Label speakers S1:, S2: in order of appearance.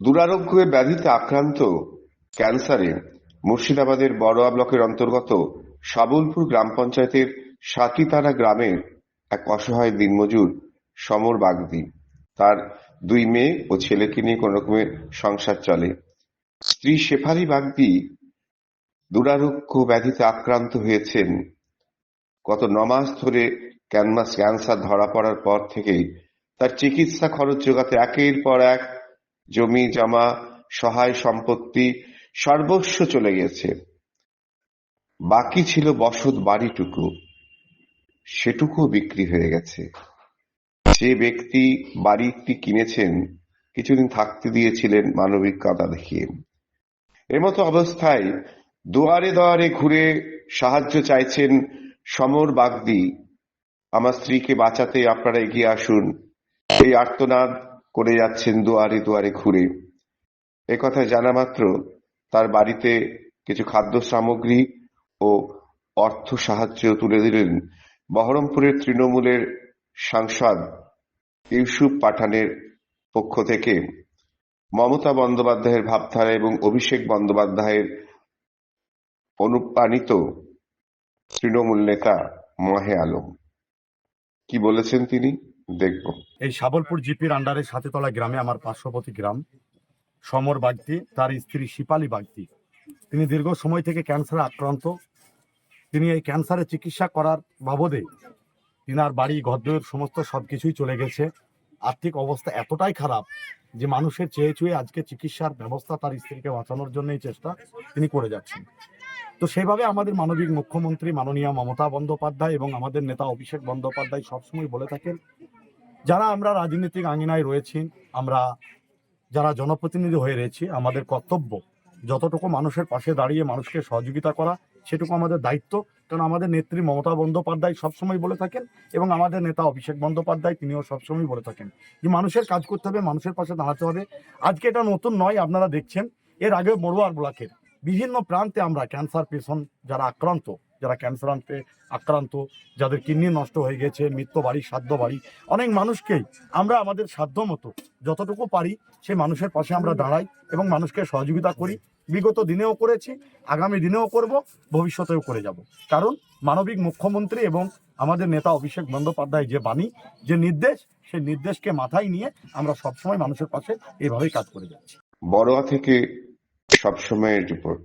S1: দুরারোগ্য ব্যাধিতে আক্রান্ত ক্যান্সারে মুর্শিদাবাদের বড়োয়া ব্লকের অন্তর্গত সাবলপুর গ্রাম পঞ্চায়েতের সাতিতারা গ্রামের এক অসহায় দিনমজুর সমর বাগদি। তার দুই মেয়ে ও ছেলেকে নিয়ে কোন রকমের সংসার চলে। স্ত্রী শেফালি বাগদি দুরারোগ্য ব্যাধিতে আক্রান্ত হয়েছেন। গত নমাস ধরে ক্যানমাস ক্যান্সার ধরা পড়ার পর থেকেই তার চিকিৎসা খরচ যোগাতে একের পর এক জমি, জমা, সহায় সম্পত্তি সর্বস্ব চলে গেছে বাকি ছিল বসত বাড়িটুকু। সেটুকু বিক্রি হয়ে গেছে। যে ব্যক্তি বাড়িটি কিনেছেন, কিছুদিন থাকতে দিয়েছিলেন মানবিক কাদা দেখিয়ে। এমতো অবস্থায় দুয়ারে দুয়ারে ঘুরে সাহায্য চাইছেন সমর বাগদি। আমার স্ত্রীকে বাঁচাতে আপনারা এগিয়ে আসুন। এই আর্তনাদ করে যাচ্ছেন দুয়ারে দুয়ারে ঘুরে। এ কথা জানা মাত্র তার বাড়িতে কিছু খাদ্য সামগ্রী ও অর্থ সাহায্য তুলে দিলেন বহরমপুরের তৃণমূলের সাংসদ ইউসুফ পাঠানের পক্ষ থেকে। মমতা বন্দ্যোপাধ্যায়ের ভাবধারা এবং অভিষেক বন্দ্যোপাধ্যায়ের অনুপ্রাণিত তৃণমূল নেতা মহে আলম। কি বলেছেন তিনি? দেখব।
S2: এই সাবলপুর জিপির আন্ডারে সাতেতলা গ্রামে আমার পার্শ্ববর্তী গ্রাম। সমর বাগদি, তার স্ত্রী শিপালি বাগদি। তিনি দীর্ঘ সময় থেকে ক্যান্সারে আক্রান্ত। তিনি এই ক্যান্সারের চিকিৎসা করার বাবদে তিনার বাড়ি, ঘরদোর, সমস্ত সব কিছুই চলে গেছে। আর্থিক অবস্থা এতটাই খারাপ যে মানুষের চেয়ে চুয়ে আজকে চিকিৎসার ব্যবস্থা তার স্ত্রীকে বাঁচানোর জন্যই চেষ্টা তিনি করে যাচ্ছেন। তো সেইভাবে আমাদের মানবিক মুখ্যমন্ত্রী মাননীয় মমতা বন্দ্যোপাধ্যায় এবং আমাদের নেতা অভিষেক বন্দ্যোপাধ্যায় সবসময় বলে থাকেন যারা আমরা রাজনৈতিক আঙিনায় রয়েছি, আমরা যারা জনপ্রতিনিধি হয়ে রয়েছি, আমাদের কর্তব্য যতটুকু মানুষের পাশে দাঁড়িয়ে মানুষকে সহযোগিতা করা, সেটুকু আমাদের দায়িত্ব। কারণ আমাদের নেত্রী মমতা বন্দ্যোপাধ্যায় সবসময় বলে থাকেন এবং আমাদের নেতা অভিষেক বন্দ্যোপাধ্যায় তিনিও সবসময় বলে থাকেন যে মানুষের কাজ করতে হবে, মানুষের পাশে দাঁড়াতে হবে। আজকে এটা নতুন নয়, আপনারা দেখছেন। এর আগে বড়ুয়ার ব্লকের বিভিন্ন প্রান্তে আমরা ক্যান্সার পেশেন্ট যারা আক্রান্ত যারা ক্যান্সারান্তে আক্রান্ত, যাদের কিডনি নষ্ট হয়ে গেছে, মৃত্যু বাড়ি, সাধ্য বাড়ি, অনেক মানুষকেই আমরা আমাদের সাধ্য মতো যতটুকু পারি, সেই মানুষের পাশে আমরা দাঁড়াই এবং মানুষকে সহযোগিতা করি। বিগত দিনেও করেছি, আগামী দিনেও করব, ভবিষ্যতেও করে যাব। কারণ মানবিক মুখ্যমন্ত্রী এবং আমাদের নেতা অভিষেক বন্দ্যোপাধ্যায় যে বাণী, যে নির্দেশ, সেই নির্দেশকে মাথায় নিয়ে আমরা সবসময় মানুষের পাশে এইভাবেই কাজ করে যাচ্ছি।
S1: বড়োয়া থেকে সবসময়ের রিপোর্ট।